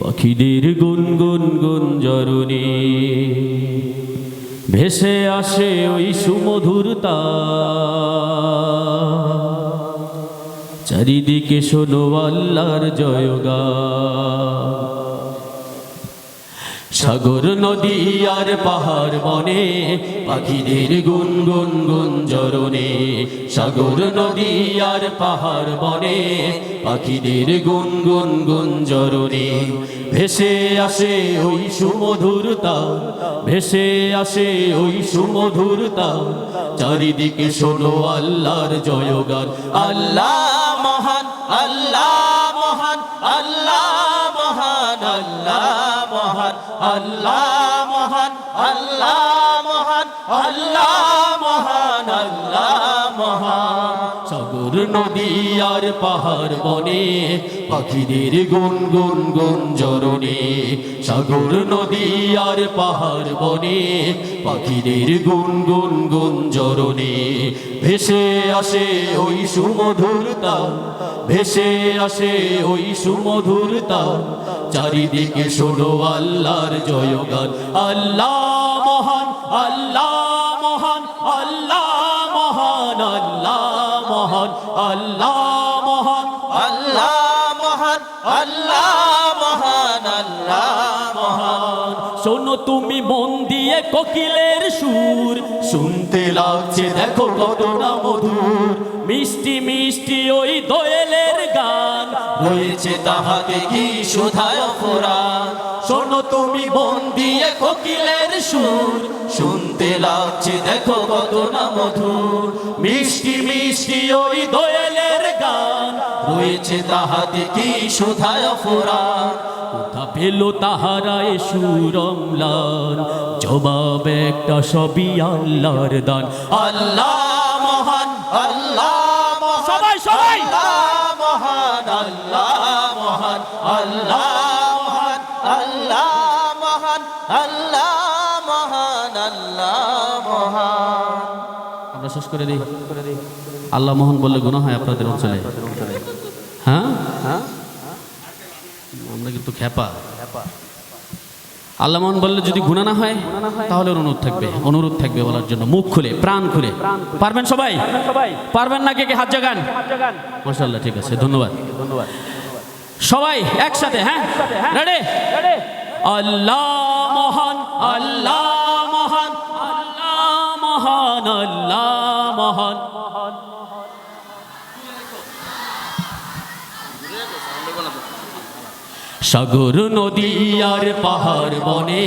পাখিদের গুন গুন গুন জরুনি ভেসে আসে ওই সুমধুরতা চারিদিকে শোনো আল্লাহর জয়গা সাগর নদী আর পাহাড় বনে, পাখিদের গুন গুন গুন জরনে সাগর নদী আর পাহাড় বনে, পাখিদের গুন গুন গুন জরনে ভেসে আসে ওই সুমধুরতা ভেসে আসে ওই সুমধুরতা চারিদিকে শোনো আল্লাহর জয়গান। আল্লাহ মহান আল্লাহ মহান, আল্লাহ আল্লাহ মহান আল্লাহ মহান, আল্লাহ মহান আল্লাহ মহান আল্লাহ মহান। সাগর, নদী আর পাহাড় বনে, পাখিদের গুন গুন গুন জরনে সাগর, নদী আর পাহাড় বনে, পাখিদের গুন গুন গুন জরনে ভেসে আসে ওই সুমধুরতা ভেসে আসে ওই সুমধুরতা চারিদিকে শোনো আল্লাহর জয়গান আল্লাহ মহান আল্লাহ মহান আল্লাহ মহান আল্লাহ মহান আল্লাহ মহান আল্লাহ মহান আল্লাহ মহান আল্লাহ মহান। শোনো তুমি মন দিয়ে কোকিলের সুর, শুনতে লাগছে দেখো কত না মধুর। মিষ্টি মিষ্টি ওই দোয়েলের গান, রয়েছে তাহাতে কি সুধায় ফোরান শোনো তুমি মন দিয়ে কোকিলের সুর। শুনতে লাগছে দেখো কত না মধুর। মিষ্টি মিষ্টি ওই দোয়েলের গান। রয়েছে তাহাতে কি সুধায় ফোরান কোথা পেল তাহারা এ সুরমলান? জবাব একটা সবই আল্লাহর দান। আল্লাহ মহান আল্লাহ সবাই সবাই! আল্লাহ মহান আল্লাহ মহান আল্লাহ আল্লাহ মহান আমরা শেষ করে দিই। আল্লাহ মোহন বললে গুণ হয় আপনাদের অঞ্চলে। হ্যাঁ? হ্যাঁ আমরা কিন্তু খেপা আল্লাহ মোহন বললে যদি গুণা না হয়, তাহলে অনুরোধ থাকবে। অনুরোধ থাকবে বলার জন্য। মুখ খুলে, প্রাণ খুলে। পারবেন সবাই? পারবেন না কে কে? হাত জাগান। মাশাল্লাহ ঠিক আছে। ধন্যবাদ। ধন্যবাদ সবাই একসাথে হ্যাঁ? রেডি আল্লাহ মহান আল্লাহ মহান আল্লাহ মহান আল্লাহ মহান। সাগর নদী আর পাহাড় বনে,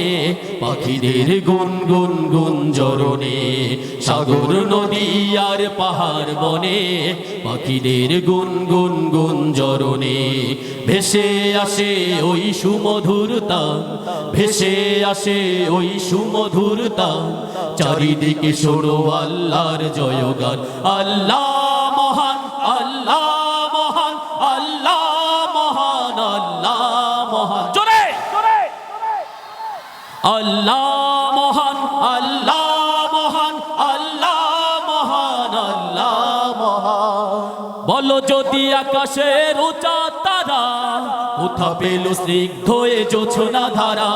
পাখিদের গুন গুন গুন জরনে সাগর নদী আর পাহাড় বনে, পাখিদের গুন গুন গুন জরনে ভেসে আসে ওই সুমধুরতা ভেসে আসে ওই সুমধুরতা চারিদিকে সরো আল্লাহর জয়গান, আল্লাহ আল্লাহ বলো যদি আকাশের উঁচা তারা কোথা পেল স্নিগ্ধ এ জোছনা ধারা।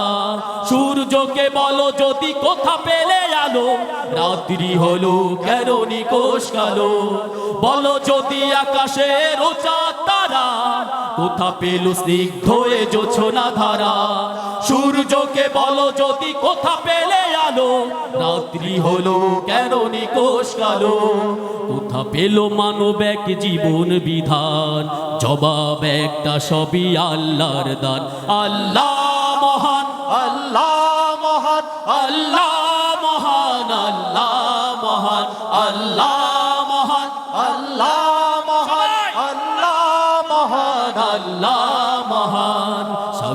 সূর্যকে বলো যদি কোথা পেলে আলো, রাত্রি হলো কেন নিকোষ কালো? বলো যদি আকাশের উঁচা তারা কোথা পেল স্নিগ্ধ এ জোছনা ধারা। সূর্যকে বলো যদি কোথা পেলে আলো, রাত্রি হলো কেন নিকোষ কালো? কোথা পেল মানব এক জীবন বিধান। জবাব একটা সবই আল্লাহর দান। আল্লাহ মহান আল্লাহ মহান আল্লাহ মহান আল্লাহ মহান আল্লাহ মহান আল্লাহ মহান আল্লাহ মহান, আল্লাহ